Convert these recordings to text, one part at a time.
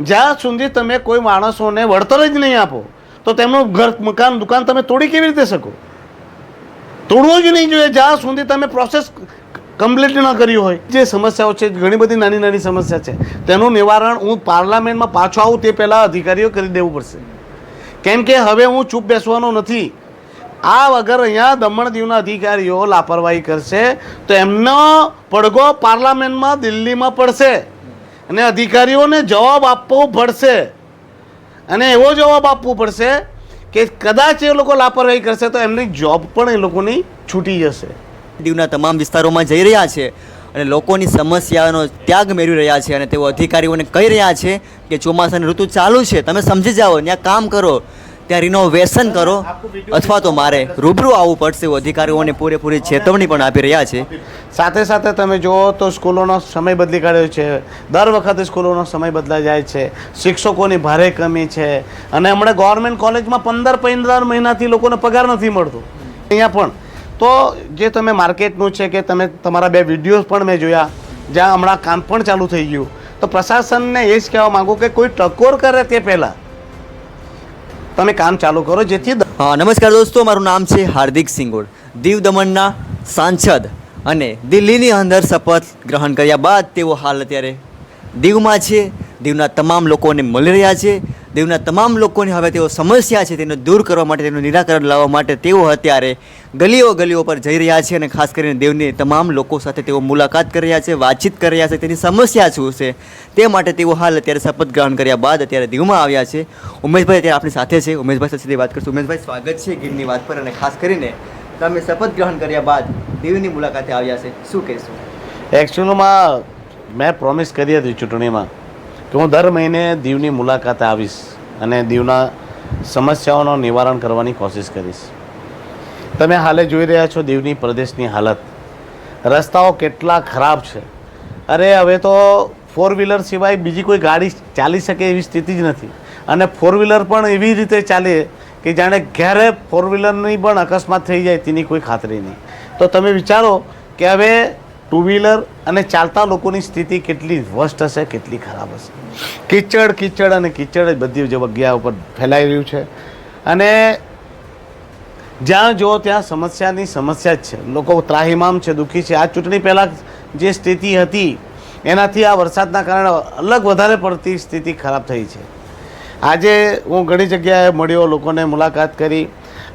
જ્યાં સુધી તમે કોઈ માણસોને વળતર જ નહીં આપો, તો તેમનું ઘર, મકાન, દુકાન તમે તોડી કેવી રીતે શકો? તોડવો જ નહીં જોઈએ. જ્યાં સુધી તમે પ્રોસેસ કમ્પ્લીટ ન કરી હોય, જે સમસ્યાઓ છે, ઘણી બધી નાની નાની સમસ્યા છે, તેનું નિવારણ હું પાર્લામેન્ટમાં પાછો આવું તે પહેલાં અધિકારીઓ કરી દેવું પડશે. કેમ કે હવે હું ચૂપ બેસવાનો નથી. આ વગર અહીંયા દમણ દીવના અધિકારીઓ લાપરવાહી કરશે, તો એમનો પડઘો પાર્લામેન્ટમાં દિલ્હીમાં પડશે. અને અધિકારીઓને જવાબ આપવો પડશે. અને એવો જવાબ આપવો પડશે કે કદાચ એ લોકો લાપરવાહી કરશે તો એમની જોબ પણ એ લોકોની છૂટી જશે. દીવના તમામ વિસ્તારોમાં જઈ રહ્યા છે અને લોકોની સમસ્યાનો ત્યાગ મેળવી રહ્યા છે અને તેઓ અધિકારીઓને કહી રહ્યા છે કે ચોમાસાની ઋતુ ચાલુ છે. તમે સમજી જાઓ, ત્યાં કામ કરો. ત્યાં રિનોવેશન કરો અથવા તો મારે રૂબરૂ આવવું પડશે એવું અધિકારીઓને પૂરેપૂરી ચેતવણી પણ આપી રહ્યા છે. સાથે સાથે તમે જુઓ તો સ્કૂલોનો સમય બદલી કાઢ્યો છે. દર વખતે સ્કૂલોનો સમય બદલાઈ જાય છે. શિક્ષકોની ભારે કમી છે. અને હમણાં ગવર્મેન્ટ કોલેજમાં પંદર પંદર મહિનાથી લોકોને પગાર નથી મળતો. અહીંયા પણ. તો જે તમે માર્કેટનું છે કે તમે તમારા બે વિડીયોઝ પણ મેં જોયા જ્યાં હમણાં કામ પણ ચાલુ થઈ ગયું. તો પ્રશાસનને એ જ કહેવા માગું કે કોઈ ટકોર કરે તે પહેલાં તમે કામ ચાલુ કરો જેથી નમસ્કાર દોસ્તો, મારું નામ છે હાર્દિક સિંગોડ. દીવ દમણના સાંસદ અને દિલ્હીની અંદર શપથ ગ્રહણ કર્યા બાદ તેઓ હાલ અત્યારે દીવમાં છે, દીવના તમામ લોકોને મળી રહ્યા છે, દીવના તમામ લોકોની હવે તેઓ સમસ્યા છે તેને દૂર કરવા માટે, તેનું નિરાકરણ લાવવા માટે તેઓ અત્યારે ગલીઓ ગલીઓ પર જઈ રહ્યા છે અને ખાસ કરીને દેવની તમામ લોકો સાથે તેઓ મુલાકાત કરી રહ્યા છે, વાતચીત કરી રહ્યા છે, તેની સમસ્યા શું છે, તે માટે તેઓ હાલ અત્યારે શપથ ગ્રહણ કર્યા બાદ અત્યારે દીવમાં આવ્યા છે. ઉમેશભાઈ અત્યારે આપણી સાથે છે. ઉમેશભાઈ સાથે વાત કરશું. ઉમેશભાઈ, સ્વાગત છે ગીરની વાત પર અને ખાસ કરીને તમે શપથ ગ્રહણ કર્યા બાદ દેવની મુલાકાતે આવ્યા છે. શું કહેશું? એકચ્યુઅલમાં મેં પ્રોમિસ કરી હતી ચૂંટણીમાં કે હું દર મહિને દીવની મુલાકાતે આવીશ અને દીવના સમસ્યાઓનું નિવારણ કરવાની કોશિશ કરીશ. તમે હાલે જોઈ રહ્યા છો દીવની પ્રદેશની હાલત. રસ્તાઓ કેટલા ખરાબ છે. અરે, હવે તો ફોર વ્હીલર સિવાય બીજી કોઈ ગાડી ચાલી શકે એવી સ્થિતિ જ નથી. અને ફોર વ્હીલર પણ એવી રીતે ચાલે કે જાણે ક્યારે ફોર વ્હીલરની પણ અકસ્માત થઈ જાય, તેની કોઈ ખાતરી નહીં. તો તમે વિચારો કે હવે ટુ વ્હીલર અને ચાલતા લોકોની સ્થિતિ કેટલી વસ્ટ હશે, કેટલી ખરાબ હશે? કીચડ કીચડ અને કીચડ જ બધી જગ્યા ઉપર ફેલાઈ રહ્યું છે. અને જ્યાં જુઓ ત્યાં સમસ્યાની સમસ્યા જ છે. લોકો ત્રાહિમામ છે, દુઃખી છે. આ ચૂંટણી પહેલાં જે સ્થિતિ હતી, એનાથી આ વરસાદના કારણે અલગ વધારે પડતી સ્થિતિ ખરાબ થઈ છે. આજે હું ઘણી જગ્યાએ મળ્યો, લોકોને મુલાકાત કરી.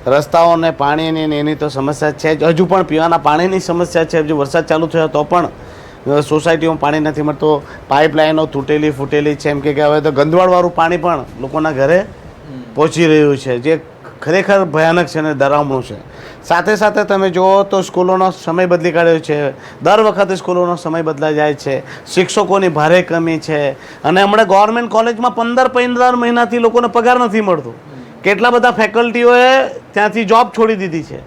રસ્તાઓને પાણીની ને એની તો સમસ્યા છે જ. હજુ પણ પીવાના પાણીની સમસ્યા છે. હજુ વરસાદ ચાલુ થયો તો પણ સોસાયટીઓમાં પાણી નથી મળતો. પાઇપલાઇનો તૂટેલી ફૂટેલી છે. એમ કે કે હવે તો ગંદવાળવાળું પાણી પણ લોકોના ઘરે પહોંચી રહ્યું છે જે ખરેખર ભયાનક છે અને ડરામણું છે. સાથે સાથે તમે જુઓ તો સ્કૂલોનો સમય બદલી કાઢ્યો છે. દર વખતે સ્કૂલોનો સમય બદલાઈ જાય છે. શિક્ષકોની ભારે કમી છે. અને હમણાં ગવર્મેન્ટ કોલેજમાં પંદર પંદર મહિનાથી લોકોને પગાર નથી મળતો. કેટલા બધા ફેકલ્ટીઓએ ત્યાંથી જોબ છોડી દીધી છે.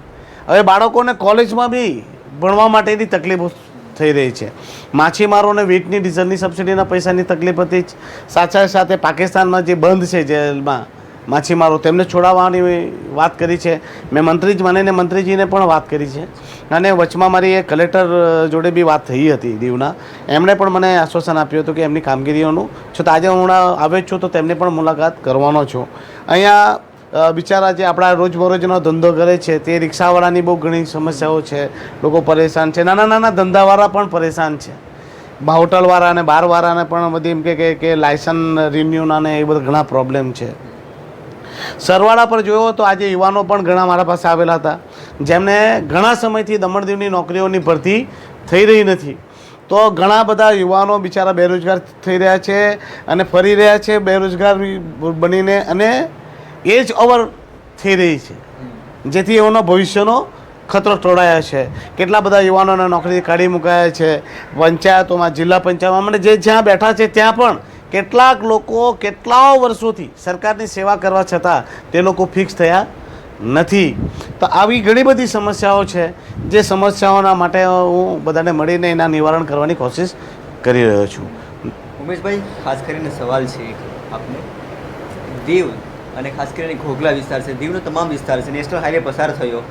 હવે બાળકોને કોલેજમાં બી ભણવા માટેની તકલીફો થઈ રહી છે. માછીમારોને વીટની ડીઝલની સબસિડીના પૈસાની તકલીફ હતી જ. સાથે સાથે પાકિસ્તાનમાં જે બંધ છે જેલમાં માછીમારો તેમને છોડાવવાની વાત કરી છે. મેં મંત્રી જ માનીને મંત્રીજીને પણ વાત કરી છે. અને વચમાં મારી એ કલેક્ટર જોડે બી વાત થઈ હતી દીવના. એમણે પણ મને આશ્વાસન આપ્યું હતું કે એમની કામગીરીઓનું. છો તો આજે હું આવે આવ્યો છું તો તેમની પણ મુલાકાત કરવાનો છું. અહીંયા બિચારા જે આપણા રોજબરોજનો ધંધો કરે છે, તે રિક્ષાવાળાની બહુ ઘણી સમસ્યાઓ છે. લોકો પરેશાન છે. નાના નાના ધંધાવાળા પણ પરેશાન છે. હોટલવાળા અને બારવાળાને પણ બધી એમ કે લાયસન્સ રિન્યુના ને એ બધા ઘણા પ્રોબ્લેમ છે. સરવાળા પર જોયો તો આજે યુવાનો પણ ઘણા મારા પાસે આવેલા હતા. જેમને ઘણા સમયથી દમણદીવની નોકરીઓની ભરતી થઈ રહી નથી. તો ઘણા બધા યુવાનો બિચારા બેરોજગાર થઈ રહ્યા છે અને ફરી રહ્યા છે બેરોજગાર બનીને અને એજ ઓવર થઈ રહી છે. જેથી એઓનો ભવિષ્યનો ખતરો ટોળાયા છે. કેટલા બધા યુવાનોને નોકરી કાઢી મુકાયા છે. પંચાયતોમાં, જિલ્લા પંચાયતમાં મને જે જ્યાં બેઠા છે ત્યાં પણ કેટલાક લોકો કેટલાઓ વર્ષોથી સરકારની સેવા કરવા છતાં તે લોકો ફિક્સ થયા નથી. તો આવી ઘણી બધી સમસ્યાઓ છે, જે સમસ્યાઓના માટે હું બધાને મળીને એના નિવારણ કરવાની કોશિશ કરી રહ્યો છું. ઉમેશભાઈ, ખાસ કરીને સવાલ છે આપને. દીવ અને ખાસ કરીને ઘોઘલા વિસ્તાર છે, દીવનો તમામ વિસ્તાર છે, નેશનલ હાઈવે પસાર થયો.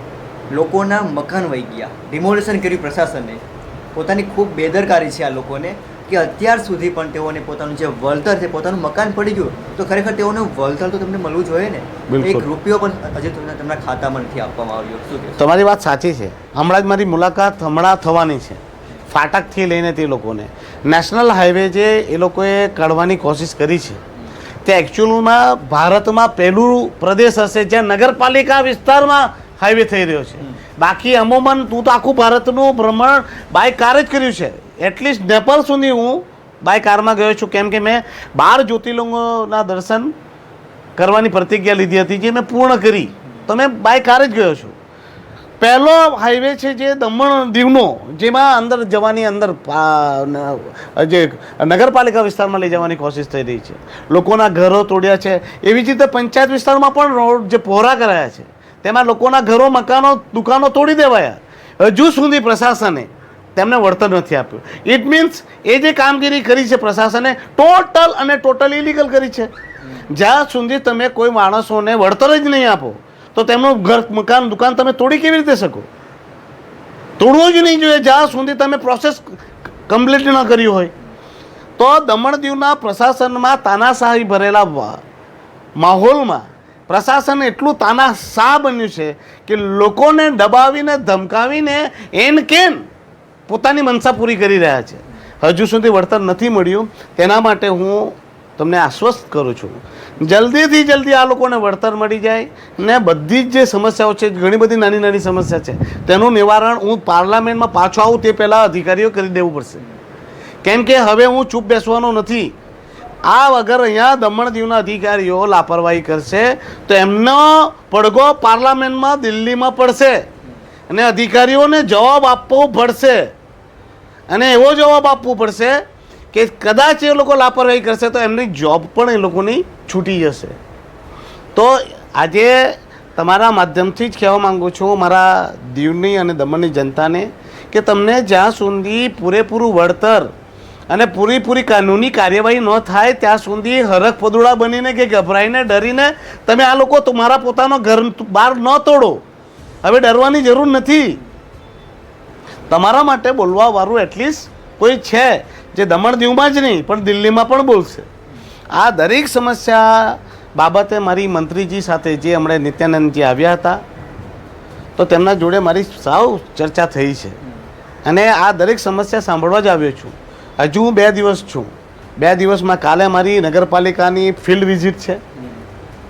લોકોના મકાન વહી ગયા. ડિમોલેશન કર્યું પ્રશાસને પોતાની ખૂબ બેદરકારી છે આ લોકોને. કે અત્યાર સુધી પણ તેઓને પોતાનું જે વળતર છે પોતાનું મકાન પડી ગયું તો ખરેખર તેઓનું વળતર તો તમને મળવું જોઈએ ને? એક રૂપિયો પણ હજી તમને તેમના ખાતામાં નથી આપવામાં આવ્યો. શું તમારી વાત સાચી છે. હમણાં જ મારી મુલાકાત હમણાં થવાની છે. ફાટકથી લઈને તે લોકોને. નેશનલ હાઈવે જે એ લોકોએ કાઢવાની કોશિશ કરી છે તે એકચ્યુઅલમાં ભારતમાં પહેલું પ્રદેશ હશે જ્યાં નગરપાલિકા વિસ્તારમાં હાઈવે થઈ રહ્યો છે. બાકી અમુમન તું તો આખું ભારતનું ભ્રમણ બાય કાર જ કર્યું છે. એટલીસ્ટ નેપાળ સુધી હું બાય કારમાં ગયો છું. કેમ કે મેં બાર જ્યોતિર્લિંગોના દર્શન કરવાની પ્રતિજ્ઞા લીધી હતી, જે મેં પૂર્ણ કરી. તો મેં બાય કાર જ ગયો છું. પહેલો હાઈવે છે જે દમણ દીવનો, જેમાં અંદર જવાની અંદર જે નગરપાલિકા વિસ્તારમાં લઈ જવાની કોશિશ થઈ રહી છે. લોકોના ઘરો તોડ્યા છે. એવી જ રીતે પંચાયત વિસ્તારમાં પણ રોડ જે પહોરા કરાયા છે. તેમાં લોકોના ઘરો, મકાનો, દુકાનો તોડી દેવાયા. હજુ સુધી પ્રશાસને તેમને વળતર નથી આપ્યું. ઇટ મીન્સ એ જે કામગીરી કરી છે પ્રશાસને ટોટલ અને ટોટલ ઇલીગલ કરી છે. જ્યાં સુધી તમે કોઈ માણસોને વળતર જ નહીં આપો, તો તેમનું ઘર, મકાન, દુકાન તમે તોડી કેવી રીતે શકો? તોડવું જ નહીં જોઈએ. જ્યાં સુધી તમે પ્રોસેસ કમ્પ્લીટ ન કરી હોય. તો દમણ દીવના પ્રશાસનમાં તાનાશાહી ભરેલા માહોલમાં પ્રશાસન એટલું તાનાશાહ બન્યું છે કે લોકોને દબાવીને, ધમકાવીને, એન કેન પોતાની મનસા પૂરી કરી રહ્યા છે. હજુ સુધી વળતર નથી મળ્યું. તેના માટે હું તમને આશ્વસ્ત કરું છું. જલ્દીથી જલ્દી આ લોકોને વળતર મળી જાય ને બધી જ જે સમસ્યાઓ છે, ઘણી બધી નાની નાની સમસ્યા છે, તેનું નિવારણ હું પાર્લામેન્ટમાં પાછો આવું તે પહેલાં અધિકારીઓ કરી દેવું પડશે. કેમ કે હવે હું ચૂપ બેસવાનો નથી. આ વગર અહીંયા દમણ દીવના અધિકારીઓ લાપરવાહી કરશે તો એમનો પડઘો પાર્લામેન્ટમાં દિલ્હીમાં પડશે અને અધિકારીઓને જવાબ આપવો પડશે. અને એવો જવાબ આપવો પડશે કે કદાચ એ લોકો લાપરવાહી કરશે તો એમની જોબ પણ એ લોકોની છૂટી જશે. તો આજે તમારા માધ્યમથી જ કહેવા માગું છું, મારા દીવની અને દમણની જનતાને, કે તમને જ્યાં સુધી પૂરેપૂરું વળતર અને પૂરેપૂરી કાનૂની કાર્યવાહી ન થાય, ત્યાં સુધી હરખ પદુડા બનીને કે ગભરાઈને, ડરીને તમે આ લોકો તમારા પોતાનો ઘર બહાર ન તોડો. હવે ડરવાની જરૂર નથી. તમારા માટે બોલવા વાળું એટલીસ્ટ કોઈ છે જે દમણ દીવમાં જ નહીં, પણ દિલ્હીમાં પણ બોલશે. આ દરેક સમસ્યા બાબતે મારી મંત્રીજી સાથે જે હમણાં નિત્યાનંદજી આવ્યા હતા, તો તેમના જોડે મારી સાવ ચર્ચા થઈ છે. અને આ દરેક સમસ્યા સાંભળવા જ આવ્યો છું. હજુ હું બે દિવસ છું. બે દિવસમાં કાલે મારી નગરપાલિકાની ફિલ્ડ વિઝિટ છે,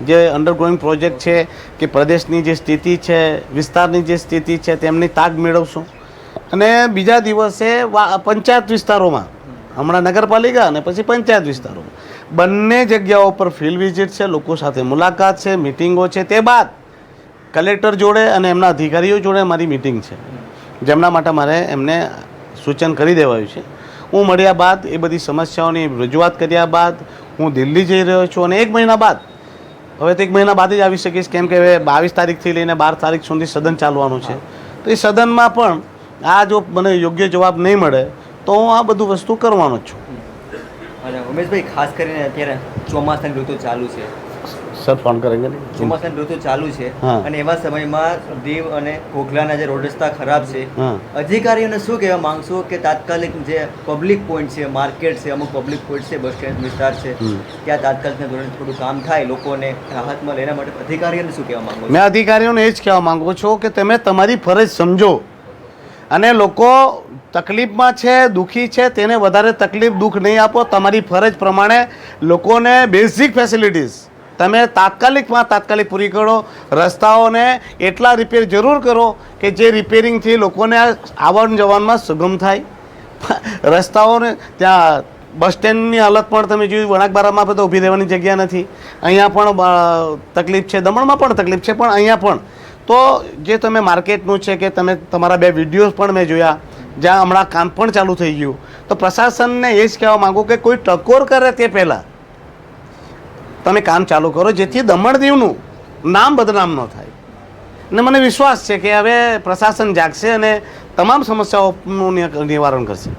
જે અંડરગ્રોઈંગ પ્રોજેક્ટ છે કે પ્રદેશની જે સ્થિતિ છે, વિસ્તારની જે સ્થિતિ છે, તેમની તાગ મેળવશું. અને બીજા દિવસે પંચાયત વિસ્તારોમાં. હમણાં નગરપાલિકા અને પછી પંચાયત વિસ્તારોમાં. બંને જગ્યાઓ પર ફિલ્ડ વિઝિટ છે, લોકો સાથે મુલાકાત છે મિટિંગો છે. તે બાદ કલેક્ટર જોડે અને એમના અધિકારીઓ જોડે મારી મિટિંગ છે. જેમના માટે મારે એમને સૂચન કરી દેવાયું છે. હું મળ્યા બાદ એ બધી સમસ્યાઓની રજૂઆત કર્યા બાદ હું દિલ્હી જઈ રહ્યો છું અને એક મહિના બાદ, હવે તો એક મહિના બાદ જ આવી શકીશ. કેમ કે હવે બાવીસ તારીખથી લઈને બાર તારીખ સુધી સદન ચાલવાનું છે. તો એ સદનમાં પણ આ જો મને યોગ્ય જવાબ નહીં મળે તો હું આ બધું વસ્તુ કરવાનો જ છું. અને ઉમેશભાઈ ખાસ કરીને અત્યારે ચોમાસાની ઋતુ ચાલુ છે. સર ફોન કરેંગે? ચોમાસાની ઋતુ ચાલુ છે અને એવા સમયમાં દીવ અને ઘોઘલાના જે રોડ રસ્તા ખરાબ છે અધિકારીઓને શું કહેવા માંગશો કે તાત્કાલિક જે પબ્લિક પોઈન્ટ છે માર્કેટ છે અમુક પબ્લિક પોઈન્ટ છે બસ સ્ટેન્ડ વિસ્તાર છે ત્યાં તાત્કાલિક ધોરણે થોડું કામ થાય લોકોને રાહત મળે એના માટે અધિકારીઓને શું કહેવા માંગો મેં અધિકારીઓને એ જ કહેવા માંગુ છું કે તમે તમારી ફરજ સમજો. અને લોકો તકલીફમાં છે, દુઃખી છે, તેને વધારે તકલીફ, દુઃખ નહીં આપો. તમારી ફરજ પ્રમાણે લોકોને બેઝિક ફેસિલિટીઝ તમે તાત્કાલિકમાં તાત્કાલિક પૂરી કરો. રસ્તાઓને એટલા રિપેર જરૂર કરો કે જે રિપેરિંગથી લોકોને આવન જવાનમાં સુગમ થાય. રસ્તાઓને ત્યાં બસ સ્ટેન્ડની હાલત પણ તમે જોયું, વણાકબારામાં પણ તો ઊભી રહેવાની જગ્યા નથી. અહીંયા પણ તકલીફ છે, દમણમાં પણ તકલીફ છે, પણ અહીંયા પણ. તો જે તમે માર્કેટનું છે કે તમે તમારા બે વિડીયોઝ પણ મેં જોયા, જ્યાં હમણાં કામ પણ ચાલુ થઈ ગયું, તો પ્રશાસનને એ જ કહેવા માગું કે કોઈ ટકોર કરે તે પહેલાં. તમે કામ ચાલુ કરો, જેથી દમણ દીવનું નામ બદનામ ન થાય. અને મને વિશ્વાસ છે કે હવે પ્રશાસન જાગશે અને તમામ સમસ્યાઓનું નિવારણ કરશે.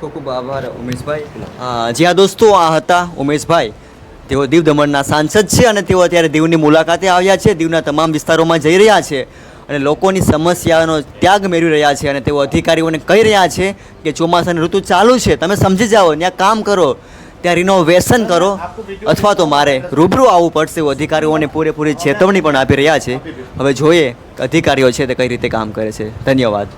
ખૂબ ખૂબ આભાર, ઉમેશભાઈ. જી હા દોસ્તો, આ હતા ઉમેશભાઈ. તેઓ દીવ દમણના સાંસદ છે અને તેઓ અત્યારે દીવની મુલાકાતે આવ્યા છે. દીવના તમામ વિસ્તારોમાં જઈ રહ્યા છે અને લોકોની સમસ્યાનો ત્યાગ મેળવી રહ્યા છે અને તેઓ અધિકારીઓને કહી રહ્યા છે કે ચોમાસાની ઋતુ ચાલુ છે. તમે સમજી જાઓ, ત્યાં કામ કરો, ત્યાં રિનોવેશન કરો અથવા તો મારે રૂબરૂ આવવું પડશે એવું અધિકારીઓને પૂરેપૂરી ચેતવણી પણ આપી રહ્યા છે. હવે જોઈએ અધિકારીઓ છે તે કઈ રીતે કામ કરે છે. ધન્યવાદ.